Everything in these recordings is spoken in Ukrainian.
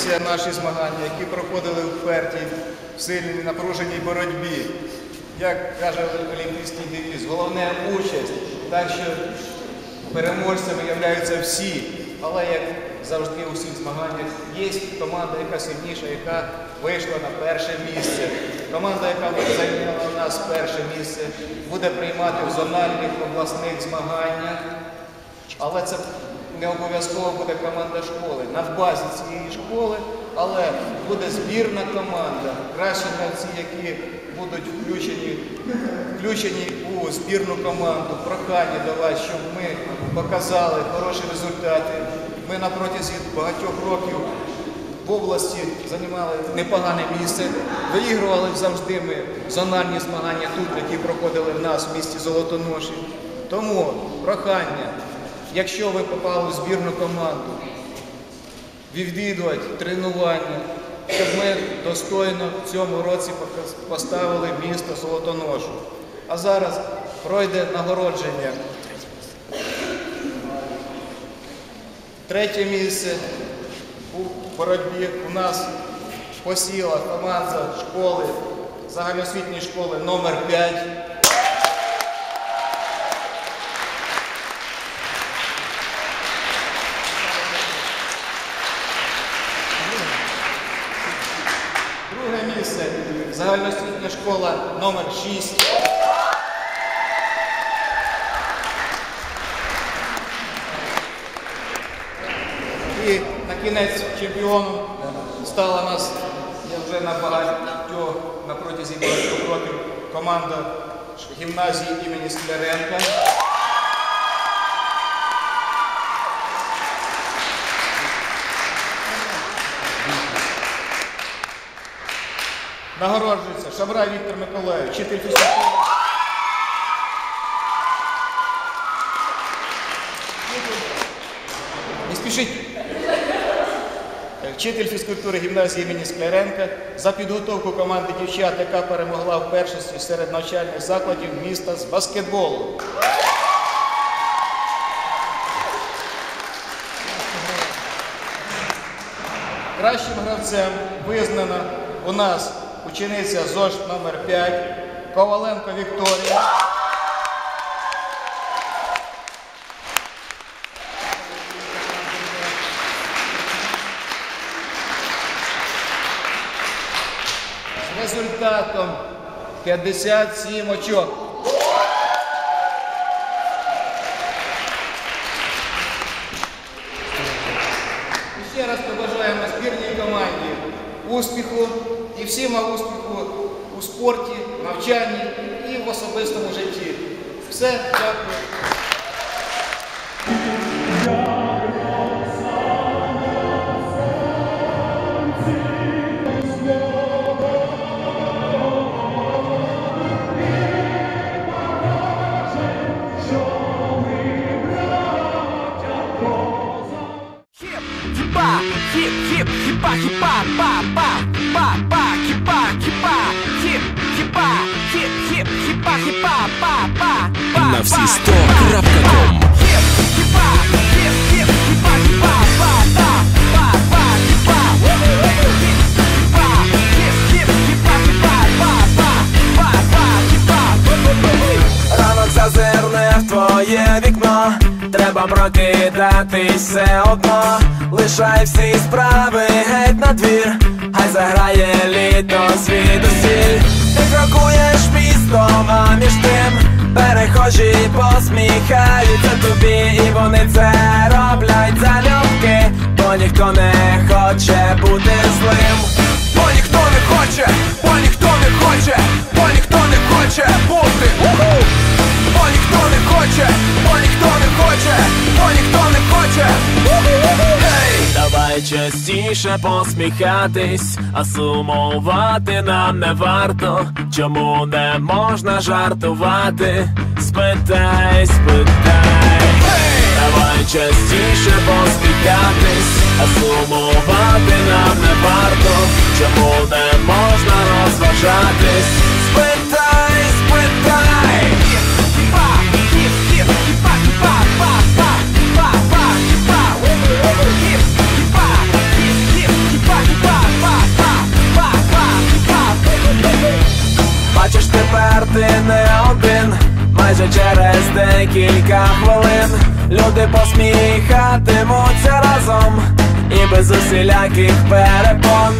Закінчилися наші змагання, які проходили в Ферті в сильній напруженій боротьбі. Як каже олімпійський девіз, головне участь. Так що переможцями являються всі. Але як завжди у всіх змаганнях є команда, яка сильніша, яка вийшла на перше місце. Команда, яка зайняла у нас перше місце, буде приймати в зональних обласних змаганнях. Але це не обов'язково буде команда школи. На базі цієї школи, але буде збірна команда. Кращі гравці, які будуть включені, включені у збірну команду. Прохання до вас, щоб ми показали хороші результати. Ми на протязі багатьох років в області займали непогане місце. Виігрували завжди ми зональні змагання тут, які проходили в нас в місті Золотоноші. Тому прохання, якщо ви попали в збірну команду, відвідувати тренування, щоб ми достойно в цьому році поставили місто Золотоношу. А зараз пройде нагородження. Третє місце у боротьбі у нас посіла команда школи, загальноосвітньої школи номер 5 Друге місце загальноосвітня школа номер 6 І на кінець чемпіоном стала нас вже на багатьох на протязі багатьох років команда гімназії імені Скляренка. Нагороджується Шабрай Віктор Миколаївич, вчитель фізкультури. Не спішіть. Вчитель фізкультури гімназії імені Скляренка за підготовку команди дівчат, яка перемогла в першості серед навчальних закладів міста з баскетболу. Кращим гравцем визнана у нас учениця ЗОЖ номер 5 Коваленко Вікторія. З результатом 57 очок. Ще раз побажаємо збірній команді успіху всім успіху у спорті, навчанні і в особистому житті. Все, дякую. Па, па, па, па, хипа, Ранок зазирне в твоє вікно, треба прокидатись все одно. Лишай всі справи геть на двір, хай заграє літо звідусіль. Ти крокуєш містом, а між тим перехожі посміхаються тобі, і вони це роблять залюбки, бо ніхто не хоче бути злим, бо ніхто не хоче, бо ніхто не хоче, бо ніхто не хоче бути, бо ніхто не хоче, бо ніхто не хоче, бо ніхто не хоче частіше посміхатись, а сумувати нам не варто. Чому не можна жартувати? Спитай, спитай. Давай частіше посміхатись, а сумувати нам не варто. Чому не можна розважатись? Спитай, спитай. Майже через декілька хвилин люди посміхатимуться разом і без усіляких перепон.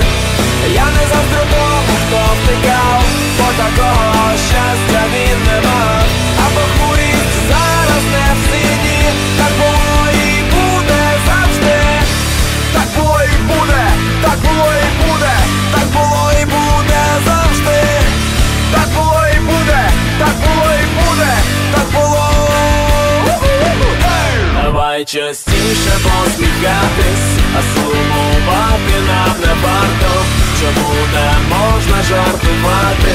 Я не завжди тому, хто втикав, бо такого щастя він не мав. А похмурість зараз не в сині, так було Давай частіше посміхатись, а сумувати нам не варто. Чому не можна жартувати?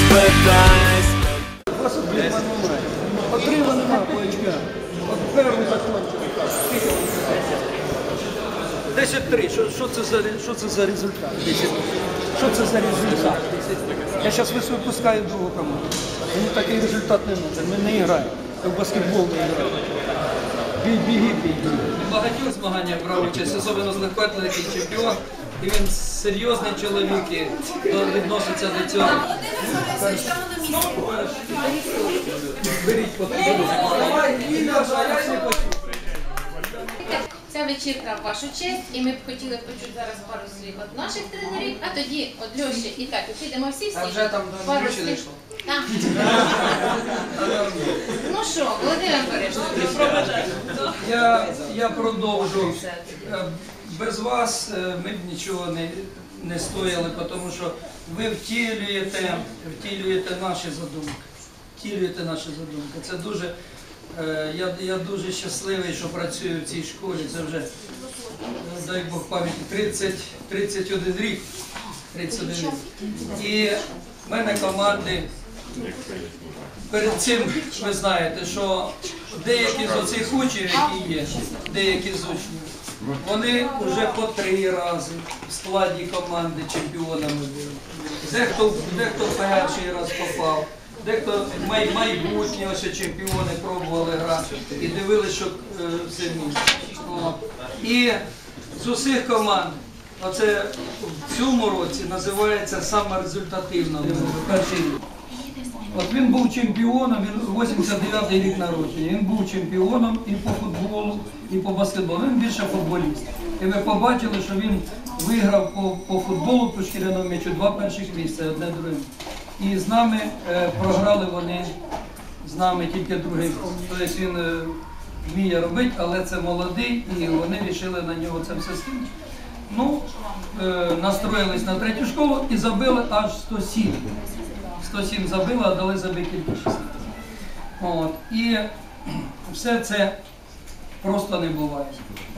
Спитай, спитай. Отримали на очка. От перший закончили. 10-3. Що, це за, результат? 10 Що це за результат? Я зараз випускаю другу команду. Мені такий результат не нужен. Ми не граємо. В баскетбол не граємо. Бій, бій. В багатьох змаганнях брав участь, особливо з легкоатлетики чемпіон. І він серйозний чоловік і відноситься до цього. Беріть Ця вечірка в вашу честь, і ми б хотіли почути зараз пару слів від наших тренерів, а тоді від Льоші і так, підемо всі всі. А вже там до пару Льоші слів. дійшло? Так. Ну що, Володимир Борисович, Я, я продовжу. Е, Без вас е, ми б нічого не, не стояли, тому що ви втілюєте, втілюєте наші задумки. Втілюєте наші задумки. Це дуже, е, я, я дуже щасливий, що працюю в цій школі. Це вже, е, дай Бог пам'яті, 30, 31 рік. 31 рік. І в мене команди Перед цим ви знаєте, що деякі з оцих учнів, які є, деякі з учнів, вони вже по три рази в складі команди чемпіонами були. Дехто, дехто перший раз попав, дехто май, майбутні ось чемпіони пробували грати і дивилися, що е, сильні. О. І з усіх команд, оце в цьому році називається саме результативно. От він був чемпіоном, він 89-й рік народження. Він був чемпіоном і по футболу, і по баскетболу. Він більше футболіст. І ви побачили, що він виграв по, по футболу по шкіряному м'ячу два перших місця, одне друге. І з нами е, програли вони, з нами тільки другий. Тобто він е, вміє робити, але це молодий, і вони вирішили на нього це все скинути. Ну, е, настроїлись на третю школу і забили аж 107. 107 забили, а дали забити тільки 16. От. І все це просто не буває.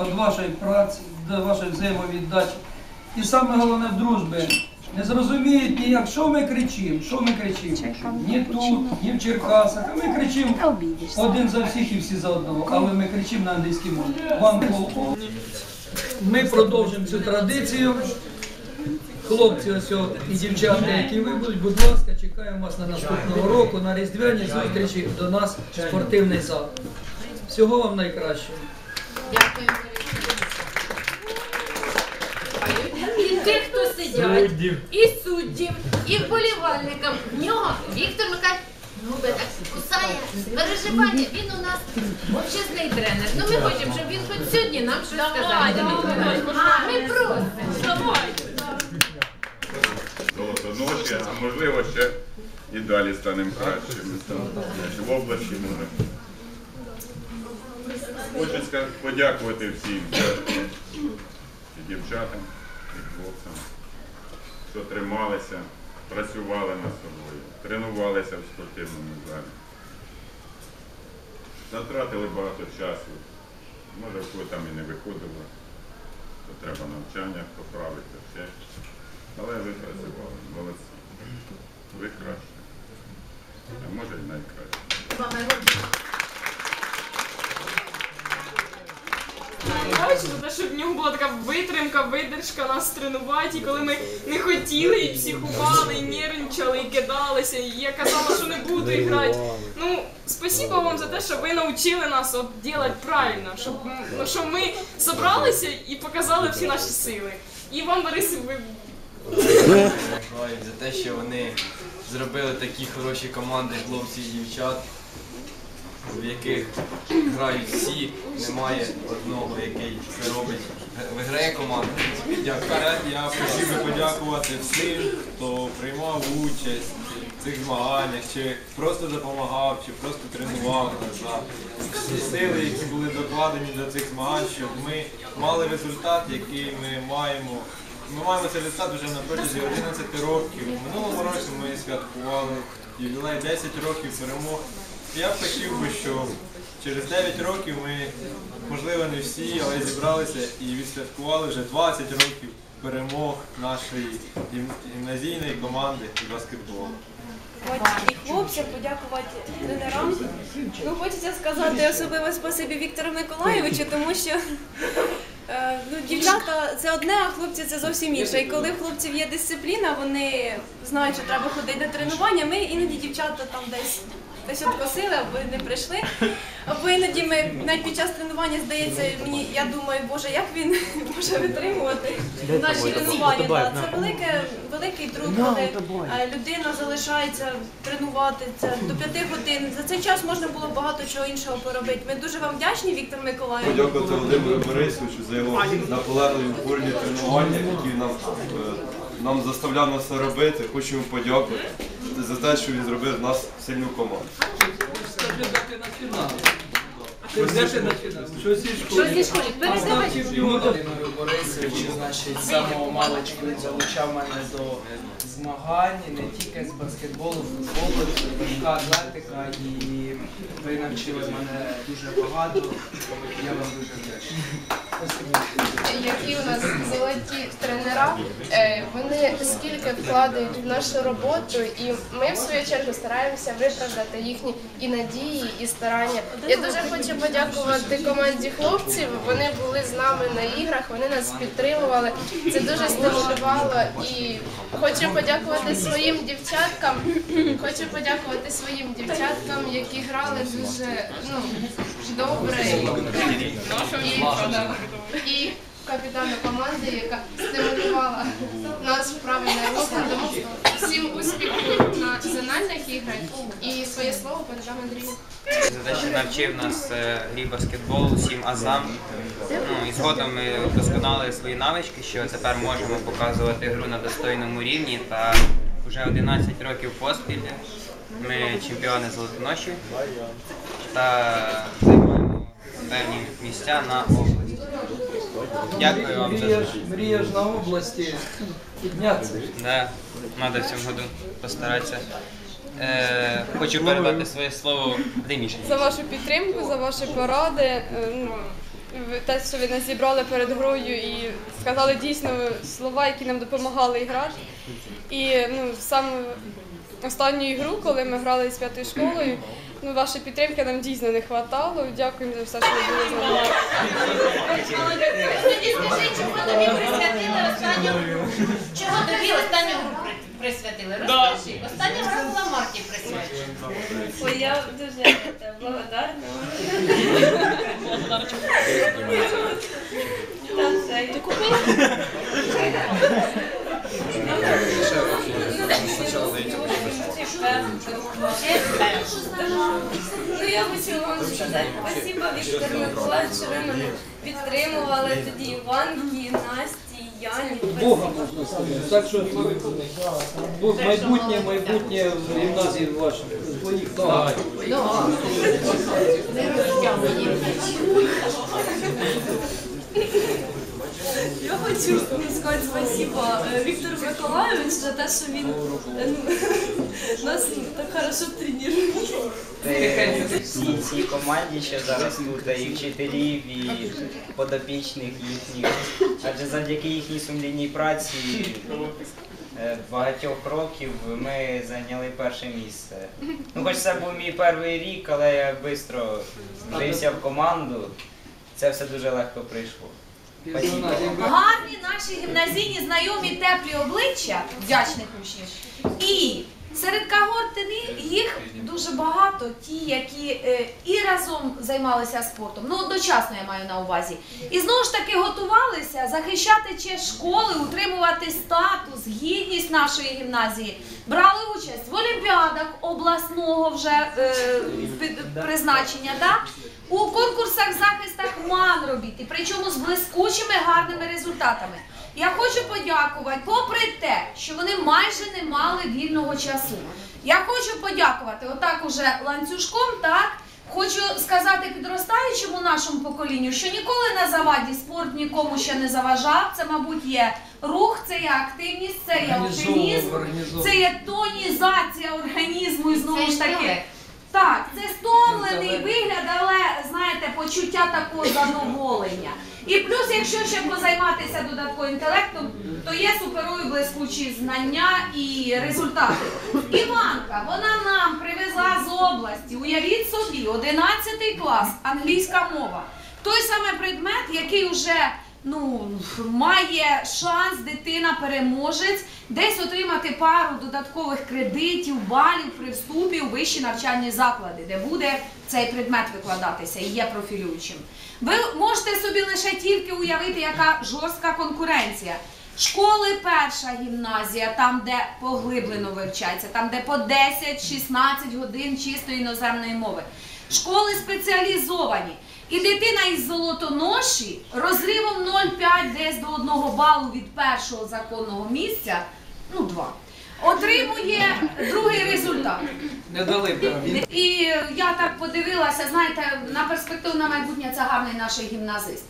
Від вашої праці, до вашої взаємовіддачі. І саме головне в дружбі. Не зрозуміють ніяк, що ми кричимо, що ми кричимо. Ні тут, ні в Черкасах. А ми кричимо один за всіх і всі за одного. Але ми кричимо на англійській мові. Call. Ми продовжимо цю традицію. Хлопці ось і дівчата, які ви будуть, будь ласка, чекаємо вас на наступного року на різдвяні зустрічі до нас в спортивний зал. Всього вам найкращого. дякую. І тих, хто сидять, і суддів, і вболівальникам. В нього Віктор Михайлович губи так кусає, переживання. Він у нас мовчазний тренер. Ну ми хочемо, щоб він хоч сьогодні нам щось сказав. А, ми просимо. Золотоноші, а можливо ще і далі станемо кращими. В області може. Хочу подякувати всім і дівчатам, і хлопцям, що трималися, працювали над собою, тренувалися в спортивному залі. Затратили багато часу, може в там і не виходило. то треба навчання поправити все. Але ви працювали, молодці. Ви краще. А може й найкраще. Бачу, за те, що в нього була така витримка, видержка нас тренувати, і коли ми не хотіли, і психували, і нервничали, і кидалися, і я казала, що не буду грати. Ну, спасибо вам за те, що ви навчили нас от робити правильно, щоб, ну, щоб ми зібралися і показали всі наші сили. І вам, Борис, ви за те, що вони зробили такі хороші команди хлопців і дівчат, в яких грають всі, немає одного, який це робить. Виграє команда. Дякую. Я хотів би подякувати всім, хто приймав участь в цих змаганнях, чи просто допомагав, чи просто тренував за всі сили, які були докладені до цих змагань, щоб ми мали результат, який ми маємо. Ми маємо цей результат вже на протязі 11 років. У минулому році ми святкували ювілей 10 років перемог. Я б хотів би, щоб через 9 років ми, можливо, не всі, але зібралися і відсвяткували вже 20 років перемог нашої гімназійної команди з баскетболу. і хлопцям подякувати тренерам. Ну, хочеться сказати особливо спасибі Віктору Миколаєвичу, тому що ну, дівчата це одне, а хлопці це зовсім інше. І коли в хлопців є дисципліна, вони знають, що треба ходити на тренування. Ми іноді дівчата там десь. Десь откосили, або не прийшли. Або іноді ми навіть під час тренування здається, мені я думаю, боже, як він може витримувати наші тренування. Да, Це велике, великий труд, коли е, людина залишається тренуватися до п'яти годин. За цей час можна було багато чого іншого поробити. Ми дуже вам вдячні, Віктор Миколаївич. Подякувати Володимиру Борисовичу за його наполегливі упорні тренування, які нам, е, нам заставляв нас робити. Хочемо подякувати за те, що він зробив нас сильну команду. Що зі Що зі школи? Передавай. Володимиру Борисовичу, значить, з самого маличку залучав мене до змагань не тільки з баскетболу, футболу, важка атлетика, і ви навчили мене дуже багато. Я вам дуже вдячний. Які у нас золоті тренера, е, вони скільки вкладають в нашу роботу, і ми в свою чергу стараємося виправдати їхні і надії, і старання. Я дуже хочу подякувати команді хлопців. Вони були з нами на іграх, вони нас підтримували. Це дуже стимулювало. І хочу подякувати своїм дівчаткам. Хочу подякувати своїм дівчаткам, які грали дуже ну, добре. І, і капітану команди, яка стимулювала нас в правильне русло. Тому всім успіху на зональних іграх і своє слово передам Андрію. за те, що навчив нас е, грі баскетболу, всім азам. Ну, і згодом ми вдосконалили свої навички, що тепер можемо показувати гру на достойному рівні. Та вже 11 років поспіль ми чемпіони Золотоноші та займаємо певні місця на області. Дякую вам Мрієш, мрієш на області піднятися. Да, надо в цьому году постаратися. Е, хочу передати своє слово Деміші. за вашу підтримку, за ваші поради. е, ну, ви- Те, що ви нас зібрали перед грою і сказали дійсно слова, які нам допомагали грати. І ну, саме останню ігру, коли ми грали з п'ятою школою, ну, вашої підтримки нам дійсно не вистачало. Дякуємо за все, що ви були з нами. Тоді скажи, чого тобі присвятили останню гру? Чого тобі останню гру присвятили? Розкажи. Остання гра була Марті присвячена. Ой, я дуже благодарна. Ти Ну я хочу вам сказати спасибо, Віктор Миколаївич, що ви мене підтримували тоді Іванки, Насті, Яні. Бога можна сказати. Так що бо майбутнє, майбутнє в гімназії ваших, в хочу сказати спасибо е, Віктору Миколаєвичу за те, що він е, ну, нас так хорошо тренує. цій команді, що зараз тут, і вчителів, і подопічних їхніх. Адже завдяки їхній сумлінній праці е, багатьох років ми зайняли перше місце. Ну, хоч це був мій перший рік, але я швидко вжився в команду. Це все дуже легко прийшло. Гарні наші гімназійні знайомі теплі обличчя вдячних учнів. І серед когортини їх дуже багато, ті, які е, і разом займалися спортом, ну одночасно я маю на увазі. І знову ж таки готувалися захищати честь школи, утримувати статус, гідність нашої гімназії. Брали участь в олімпіадах обласного вже е, призначення. Да? У конкурсах захистах ман робіти, причому з блискучими гарними результатами. Я хочу подякувати, попри те, що вони майже не мали вільного часу. Я хочу подякувати отак уже ланцюжком, так. Хочу сказати підростаючому нашому поколінню, що ніколи на заваді спорт нікому ще не заважав. Це, мабуть, є рух, це є активність, це є оптимізм, це є тонізація організму і знову ж таки. Так, це стомлений вигляд, але знаєте, почуття такого задоволення. І плюс, якщо ще позайматися додатковим інтелектом, то є суперові блискучі знання і результати. Іванка, вона нам привезла з області. Уявіть собі, 11 клас, англійська мова. Той самий предмет, який вже ну, має шанс дитина переможець десь отримати пару додаткових кредитів, балів при вступі у вищі навчальні заклади, де буде цей предмет викладатися і є профілюючим. Ви можете собі лише тільки уявити, яка жорстка конкуренція. Школи перша гімназія, там, де поглиблено вивчається, там, де по 10-16 годин чистої іноземної мови. Школи спеціалізовані. І дитина із золотоноші розривом 0,5 десь до 1 балу від першого законного місця, ну 2, отримує другий результат. Не дали б. І я так подивилася, знаєте, на перспективу на майбутнє це гарний наш гімназист.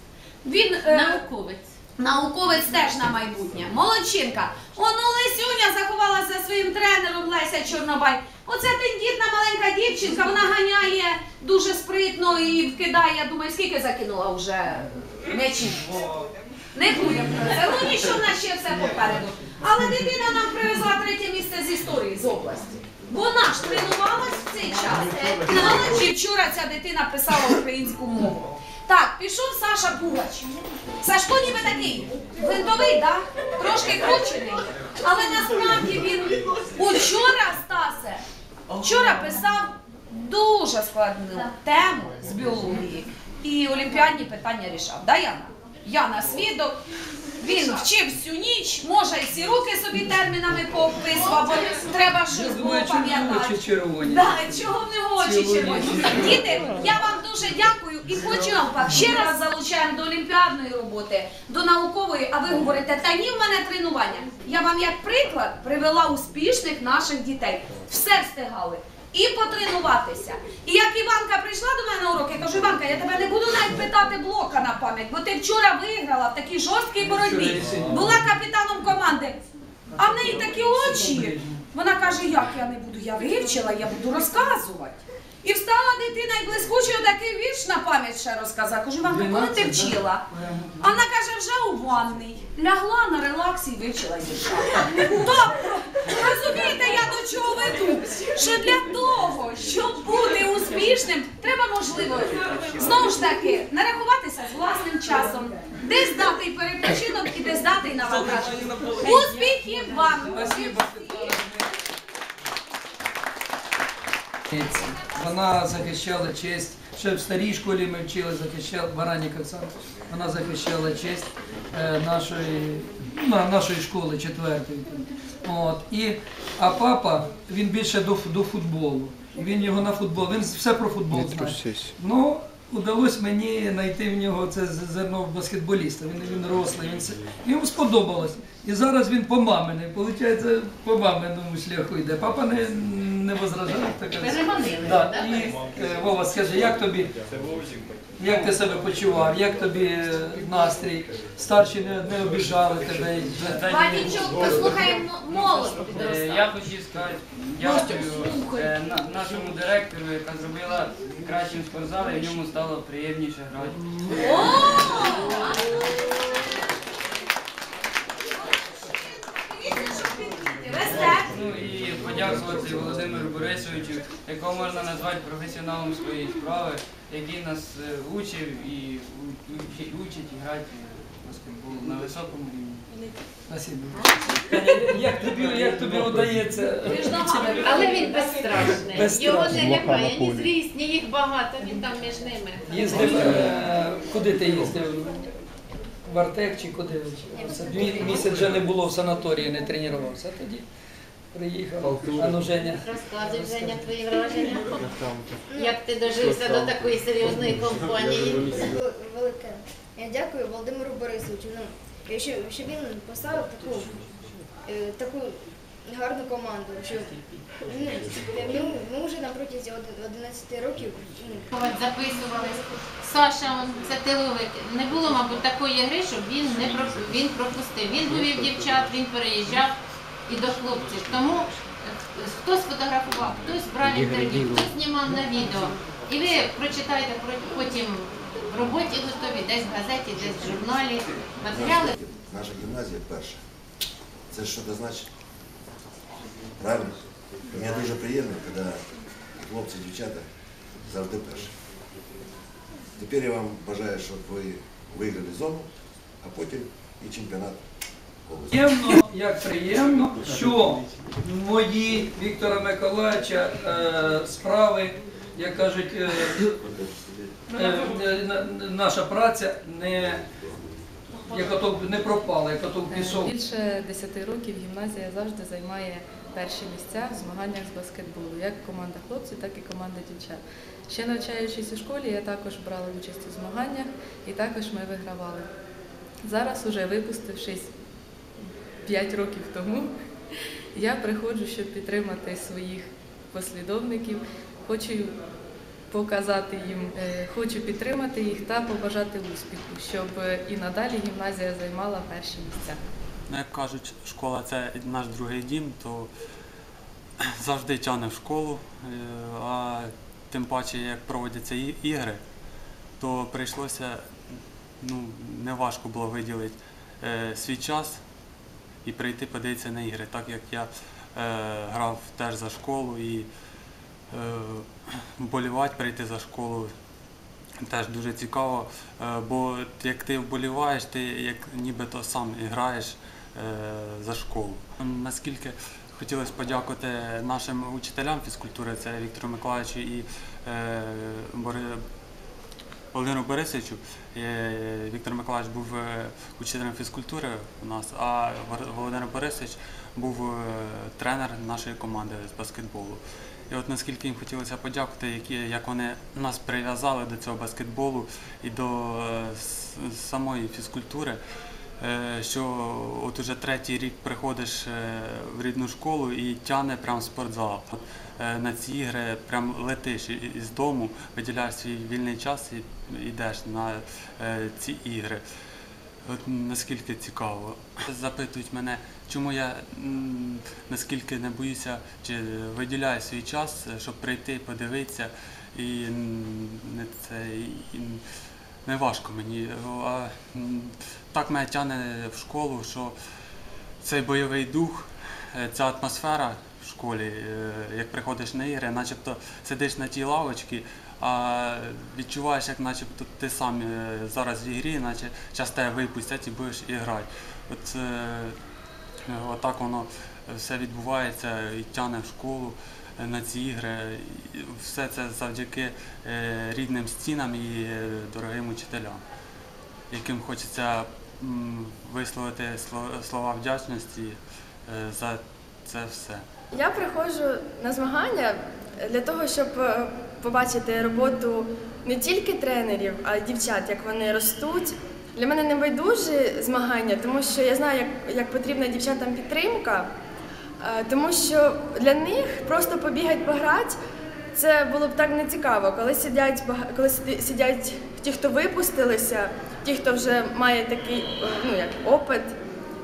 Він науковець. Науковець теж на майбутнє. Молодчинка. Оно Лесюня заховалася за своїм тренером Леся Чорнобай. Оце тендітна маленька дівчинка, вона ганяє дуже спритно і вкидає. Думаю, скільки закинула вже м'ячів. Не будемо це. Ну нічого, в нас ще все попереду. Але дитина нам привезла третє місце з історії з області. Вона ж тренувалась в цей час. Молодці, вчора ця дитина писала українську мову. Так, пішов Саша Пугач. Сашко ніби такий винтовий, да? трошки кручений. Але насправді він учора, Стасе, вчора писав дуже складну тему з біології і олімпіадні питання рішав. Да, Яна? Яна свідок. Він вчив всю ніч, може і всі руки собі термінами поописував, бо треба щось було пам'ятати. очі червоні? Да, чого в нього очі червоні? Діти, я вам дуже дякую і так ще раз залучаємо до олімпіадної роботи, до наукової, а ви говорите, та ні, в мене тренування. Я вам як приклад привела успішних наших дітей. Все встигали. І потренуватися. І як Іванка прийшла до мене на уроки, я кажу, Іванка, я тебе не буду навіть питати блока на пам'ять, бо ти вчора виграла в такій жорсткій боротьбі. Була капітаном команди. А в неї такі очі. Вона каже, як я не буду, я вивчила, я буду розказувати. І встала дитина і блискуче отакий вірш на пам'ять ще розказала. Кажу, мамка, коли ти вчила? Вона каже, вже у ванний. Лягла на релаксі і вивчила дівчата. Тобто, розумієте, я до чого веду? Що для того, щоб бути успішним, треба можливо знову ж таки нарахуватися з власним часом, десь дати й перепочинок і десь дати й навантаження. Успіхів вам! Вона захищала честь. Ще в старій школі ми вчили захищала Баранік Оксана. Вона захищала честь е, нашої, ну, нашої школи четвертої. От. І, а папа, він більше до, до футболу. Він його на футбол, він все про футбол знає. Ну, удалось мені знайти в нього це зерно баскетболіста. Він, він рослий, він, йому сподобалось. І зараз він по мамини, виходить, по маминому шляху йде. Папа не, не возражають. Переманили, Да. да? І е, Вова, скажи, як тобі? Як ти себе почував? Як тобі е, настрій? Старші не, не обіжали тебе? Панічок, послухаємо молодь Е. Я хочу сказати дякую е, на- нашому директору, яка зробила кращим спортзал, і в ньому стало приємніше грати. Ну і подякувати Володимиру Борисовичу, якого можна назвати професіоналом своєї справи, який нас е, учив і учить, учить грати в баскетбол на високому рівні. Спасибо. Як тобі, як тобі удається? Але він безстрашний. Його не лякає, ні злість, ні їх багато, він там між ними. Їздив, е, куди ти їздив? В Артек чи куди? Місяць вже не було в санаторії, не тренувався. Тоді приїхав. А ну Женя. Розказуй, Женя, твої враження. Як ти дожився до такої серйозної компанії? Велике. Я дякую Володимиру Борисовичу. Ну, що, він поставив таку, е, таку гарну команду. Що, ну, ми, ми вже на протязі 11 років ну, Записувались. Саша, он, це тиловик. Не було, мабуть, такої гри, щоб він не про- він пропустив. Він повів дівчат, він переїжджав і до хлопців. Тому е, хтось фотографував, хтось брав інтерв'ю, хтось знімав на відео. І ви прочитаєте про- потім в роботі готові, десь в газеті, десь в журналі матеріали. Наша гімназія перша. Це що це значить? Правильно? Мені дуже приємно, коли хлопці, дівчата завжди перші. Тепер я вам бажаю, щоб ви виграли зону, а потім і чемпіонат області. Приємно, як приємно, що мої Віктора Миколаївича е, справи, як кажуть, е, е, наша праця не, як ото не пропала, як ото пішов. Більше 10 років гімназія завжди займає перші місця в змаганнях з баскетболу, як команда хлопців, так і команда дівчат. Ще навчаючись у школі, я також брала участь у змаганнях і також ми вигравали. Зараз, уже випустившись 5 років тому, я приходжу, щоб підтримати своїх послідовників. Хочу показати їм, е, хочу підтримати їх та побажати успіху, щоб е, і надалі гімназія займала перші місця. Ну, як кажуть, школа це наш другий дім, то завжди тягне в школу. Е, А тим паче, як проводяться ігри, то прийшлося, ну, не важко було виділити свій час і прийти подивитися на ігри, так як я е, грав теж за школу і е, вболівати, прийти за школу Теж дуже цікаво, е, бо як ти вболіваєш, ти як нібито сам граєш е, за школу. Наскільки хотілося подякувати нашим учителям фізкультури, це Віктору Миколаївичу і е, Володимиру Борисовичу. Е, Віктор Миколаївич був е, учителем фізкультури у нас, а Володимир Борисович був е, тренер нашої команди з баскетболу. І от наскільки їм хотілося подякувати, які, як вони нас прив'язали до цього баскетболу і до самої фізкультури, що от уже третій рік приходиш е, в рідну школу і тягне прям спортзал. Е, На ці ігри прям летиш із дому, виділяєш свій вільний час і йдеш на е, ці ігри. От наскільки цікаво. Запитують мене, чому я наскільки не боюся, чи виділяю свій час, е, щоб прийти, подивитися. І не це не важко мені. А так мене тягне в школу, що цей бойовий дух, е, ця атмосфера в школі, е, як приходиш на ігри, начебто сидиш на тій лавочці, а відчуваєш, як начебто ти сам е, зараз в ігрі, наче час тебе випустять і будеш і грати. От, отак воно все відбувається і тягне в школу на ці ігри. Все це завдяки е, рідним стінам і е, дорогим учителям, яким хочеться висловити слова вдячності е, за це все. Я приходжу на змагання для того, щоб побачити роботу не тільки тренерів, а й дівчат, як вони ростуть. Для мене не змагання, тому що я знаю, як, як потрібна дівчатам підтримка. Е, Тому що для них просто побігати пограти це було б так не цікаво. Коли сидять коли сидять ті, хто випустилися, ті, хто вже має такий ну, як опит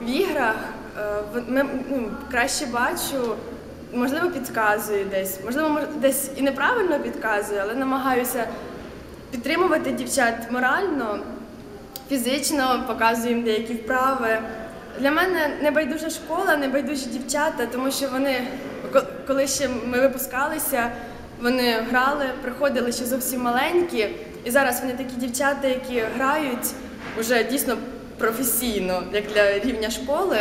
в іграх, е, ми, ну, краще бачу, можливо, підказую десь, можливо, десь і неправильно підказую, але намагаюся підтримувати дівчат морально, фізично, показую їм деякі вправи. Для мене не байдужа школа, не байдужі дівчата, тому що вони, коли ще ми випускалися, вони грали, приходили ще зовсім маленькі, і зараз вони такі дівчата, які грають вже дійсно професійно, як для рівня школи.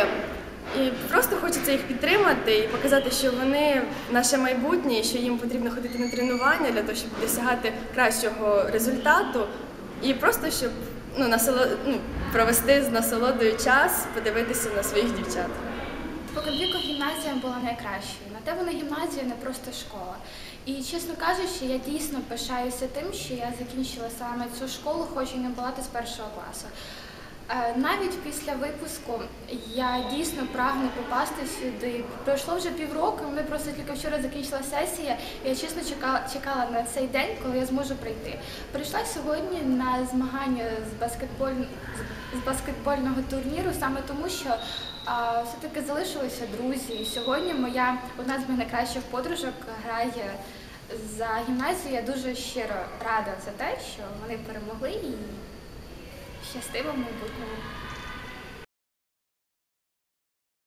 І просто хочеться їх підтримати і показати, що вони наше майбутнє, і що їм потрібно ходити на тренування для того, щоб досягати кращого результату. І просто щоб ну, насоло... ну, провести з насолодою час, подивитися на своїх дівчат. Поконвіку гімназія була найкращою. На те вона гімназія, не просто школа. І чесно кажучи, я дійсно пишаюся тим, що я закінчила саме цю школу, хоч і не була з першого класу. Е, Навіть після випуску я дійсно прагну попасти сюди. Пройшло вже півроку, ми просто тільки вчора закінчила сесія. Я чесно чекала, чекала на цей день, коли я зможу прийти. Прийшла сьогодні на змагання з баскетболь... з баскетбольного турніру саме тому, що а, все-таки залишилися друзі. Сьогодні моя одна з моїх найкращих подружок грає за гімназію. Я дуже щиро рада за те, що вони перемогли і щасливо в майбутньому.